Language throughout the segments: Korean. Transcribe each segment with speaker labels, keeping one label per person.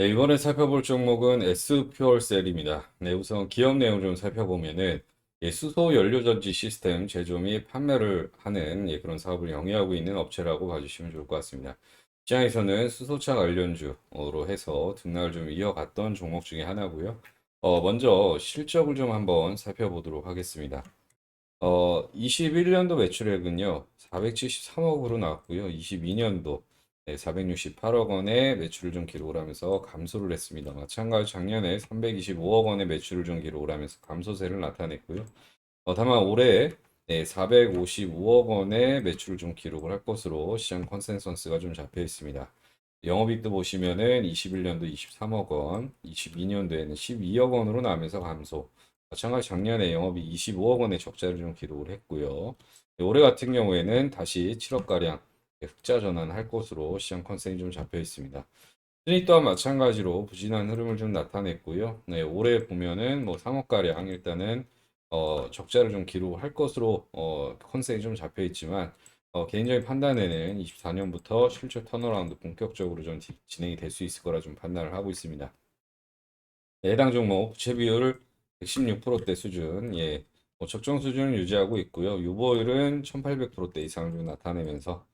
Speaker 1: 네, 이번에 살펴볼 종목은 S퓨얼셀입니다. 네, 우선 기업 내용을 좀 살펴보면은 예, 수소 연료 전지 시스템 제조 및 판매를 하는 예, 그런 사업을 영위하고 있는 업체라고 봐주시면 좋을 것 같습니다. 시장에서는 수소차 관련주로 해서 등락을 좀 이어갔던 종목 중에 하나고요. 어, 먼저 실적을 좀 한번 살펴보도록 하겠습니다. 어, 21년도 매출액은요, 473억으로 나왔고요. 22년도 네, 468억 원의 매출을 좀 기록을 하면서 감소를 했습니다. 마찬가지 작년에 325억 원의 매출을 좀 기록을 하면서 감소세를 나타냈고요. 어, 다만 올해 네, 455억 원의 매출을 좀 기록을 할 것으로 시장 컨센서스가 좀 잡혀 있습니다. 영업이익도 보시면은 21년도 23억 원, 22년도에는 12억 원으로 나면서 감소. 마찬가지 작년에 영업이 25억 원의 적자를 좀 기록을 했고요. 네, 올해 같은 경우에는 다시 7억가량 흑자 전환할 것으로 시장 컨센이 좀 잡혀 있습니다. 순위 또한 마찬가지로 부진한 흐름을 좀 나타냈고요. 네, 올해 보면은 뭐 3억가량 일단은 어, 적자를 좀 기록할 것으로 어, 컨센이 좀 잡혀 있지만 어, 개인적인 판단에는 24년부터 실적 턴어라운드 본격적으로 좀 지- 진행이 될 수 있을 거라 좀 판단을 하고 있습니다. 네, 해당 종목 부채 비율 116%대 수준, 예, 뭐 적정 수준을 유지하고 있고요. 유보율은 1800%대 이상을 좀 나타내면서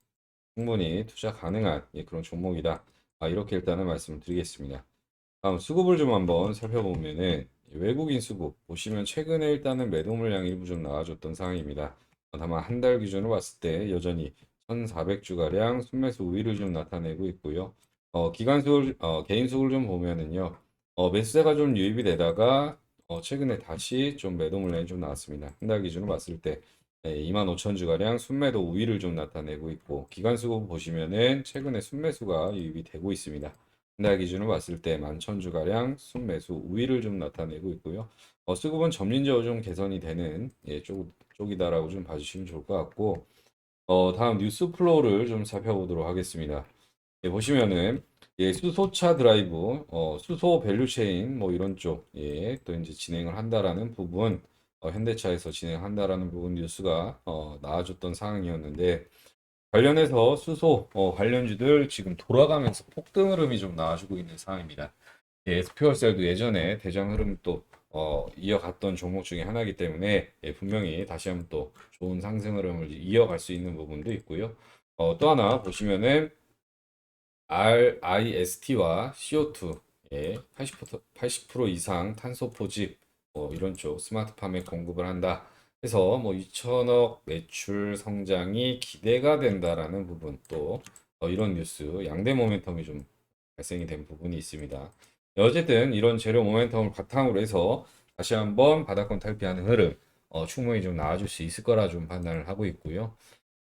Speaker 1: 충분히 투자 가능한 예, 그런 종목이다. 아, 이렇게 일단은 말씀을 드리겠습니다. 다음 수급을 좀 한번 살펴보면은 외국인 수급 보시면 최근에 일단은 매도 물량이 일부 좀 나와줬던 상황입니다. 어, 다만 한 달 기준으로 봤을 때 여전히 1,400주가량 순매수 우위를 좀 나타내고 있고요. 어, 기간 수를 어, 개인 수급을 좀 보면은요. 어, 매수세가 좀 유입이 되다가 어, 최근에 다시 좀 매도 물량이 좀 나왔습니다. 한 달 기준으로 봤을 때 25,000주가량 순매도 우위를 좀 나타내고 있고 기간 수급 보시면은 최근에 순매수가 유입이 되고 있습니다. 날 기준으로 봤을 때 11,000주가량 순매수 우위를 좀 나타내고 있고요. 어, 수급은 점진적으로 좀 개선이 되는 예, 쪽, 쪽이다라고 좀 봐주시면 좋을 것 같고 어, 다음 뉴스 플로우를 좀 살펴보도록 하겠습니다. 예, 보시면은 예, 수소차 드라이브, 어, 수소 밸류체인 뭐 이런 쪽, 예, 또 이제 진행을 한다라는 부분, 어, 현대차에서 진행한다라는 부분 뉴스가 어, 나와줬던 상황이었는데 관련해서 수소 어, 관련주들 지금 돌아가면서 폭등 흐름이 좀 나와주고 있는 상황입니다. 예, 스피어셀도 예전에 대장 흐름 또 어, 이어갔던 종목 중에 하나이기 때문에 예, 분명히 다시 한번 또 좋은 상승 흐름을 이어갈 수 있는 부분도 있고요. 어, 또 하나 보시면은 RIST와 CO2 예, 80%, 80% 이상 탄소 포집 뭐 이런 쪽 스마트팜에 공급을 한다. 해서 뭐 2천억 매출 성장이 기대가 된다라는 부분 또 어, 이런 뉴스 양대 모멘텀이 좀 발생이 된 부분이 있습니다. 어쨌든 이런 재료 모멘텀을 바탕으로 해서 다시 한번 바닥권 탈피하는 흐름 어, 충분히 좀 나와줄 수 있을 거라 좀 판단을 하고 있고요.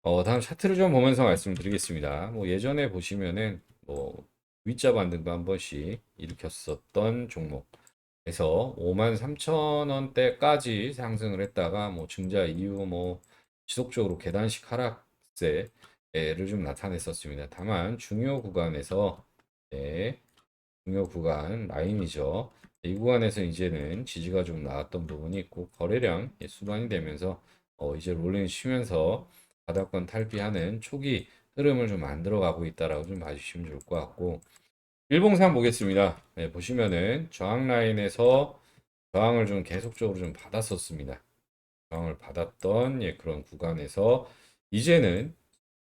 Speaker 1: 어, 다음 차트를 좀 보면서 말씀드리겠습니다. 뭐 예전에 보시면은 뭐 V자 반등도 한 번씩 일으켰었던 종목. 그래서 5만 3천 원대까지 상승을 했다가 뭐 증자 이후 뭐 지속적으로 계단식 하락세를 좀 나타냈었습니다. 다만 중요 구간에서 네, 중요 구간 라인이죠. 이 구간에서 이제는 지지가 좀 나왔던 부분이 있고 거래량 예, 수반이 되면서 어, 이제 롤링 쉬면서 바닥권 탈피하는 초기 흐름을 좀 만들어가고 있다라고 좀 봐주시면 좋을 것 같고 일봉상 보겠습니다. 네, 보시면은 저항 라인에서 저항을 좀 계속적으로 좀 받았었습니다. 저항을 받았던 예, 그런 구간에서 이제는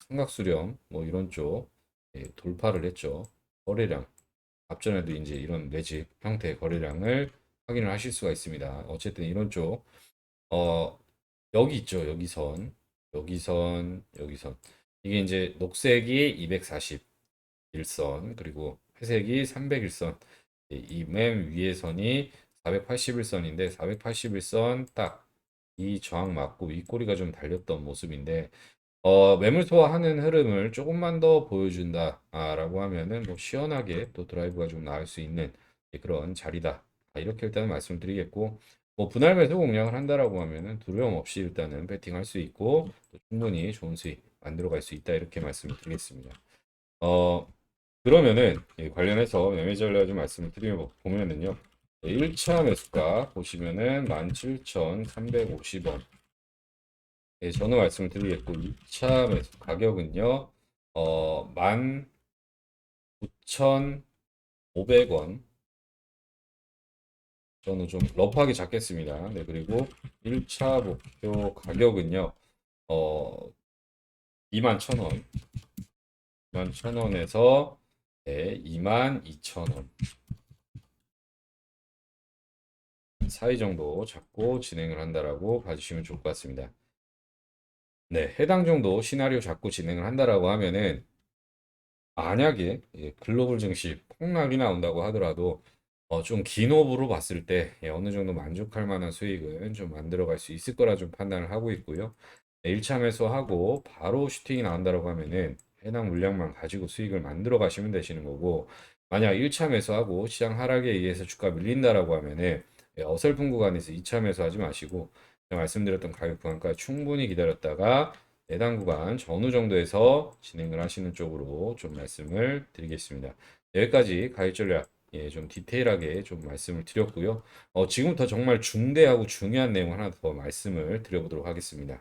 Speaker 1: 삼각수렴 뭐 이런 쪽 예, 돌파를 했죠. 거래량 앞전에도 이제 이런 매집 형태의 거래량을 확인을 하실 수가 있습니다. 어쨌든 이런 쪽 어, 여기 있죠. 여기 선 여기 선 여기 선 이게 이제 녹색이 241선 그리고 회색이 301선 이 맨 위에 선이 481선인데 481선 딱 이 저항 맞고 윗꼬리가 좀 달렸던 모습인데 어, 매물 소화하는 흐름을 조금만 더 보여준다라고 하면은 뭐 시원하게 또 드라이브가 좀 나올 수 있는 그런 자리다. 아, 이렇게 일단 말씀드리겠고 뭐 분할 매수 공략을 한다라고 하면은 두려움 없이 일단은 베팅할 수 있고 또 충분히 좋은 수익 만들어 갈 수 있다 이렇게 말씀드리겠습니다. 어 그러면은 예, 관련해서 매매 전략 좀 말씀을 드리면 보면은요. 1차 매수가 보시면은 17,350원. 예, 저는 말씀을 드리겠고 2차 매수 가격은요. 어, 19,000 500원. 저는 좀 러프하게 잡겠습니다. 네, 그리고 1차 목표 가격은요, 어, 21,000원. 21,000원에서 네, 22,000원. 사이 정도 잡고 진행을 한다라고 봐주시면 좋을 것 같습니다. 네, 해당 정도 시나리오 잡고 진행을 한다라고 하면은 만약에 예, 글로벌 증시 폭락이 나온다고 하더라도 어, 좀 긴 호흡으로 봤을 때 예, 어느 정도 만족할 만한 수익은 좀 만들어갈 수 있을 거라 좀 판단을 하고 있고요. 네, 1차 매수하고 바로 슈팅이 나온다라고 하면은 해당 물량만 가지고 수익을 만들어 가시면 되시는 거고 만약 1차 매수하고 시장 하락에 의해서 주가 밀린다라고 하면은 예, 어설픈 구간에서 2차 매수하지 마시고 말씀드렸던 가격 구간까지 충분히 기다렸다가 해당 구간 전후 정도에서 진행을 하시는 쪽으로 좀 말씀을 드리겠습니다. 여기까지 가격 전략 예, 좀 디테일하게 좀 말씀을 드렸고요. 어, 지금부터 정말 중대하고 중요한 내용 하나 더 말씀을 드려보도록 하겠습니다.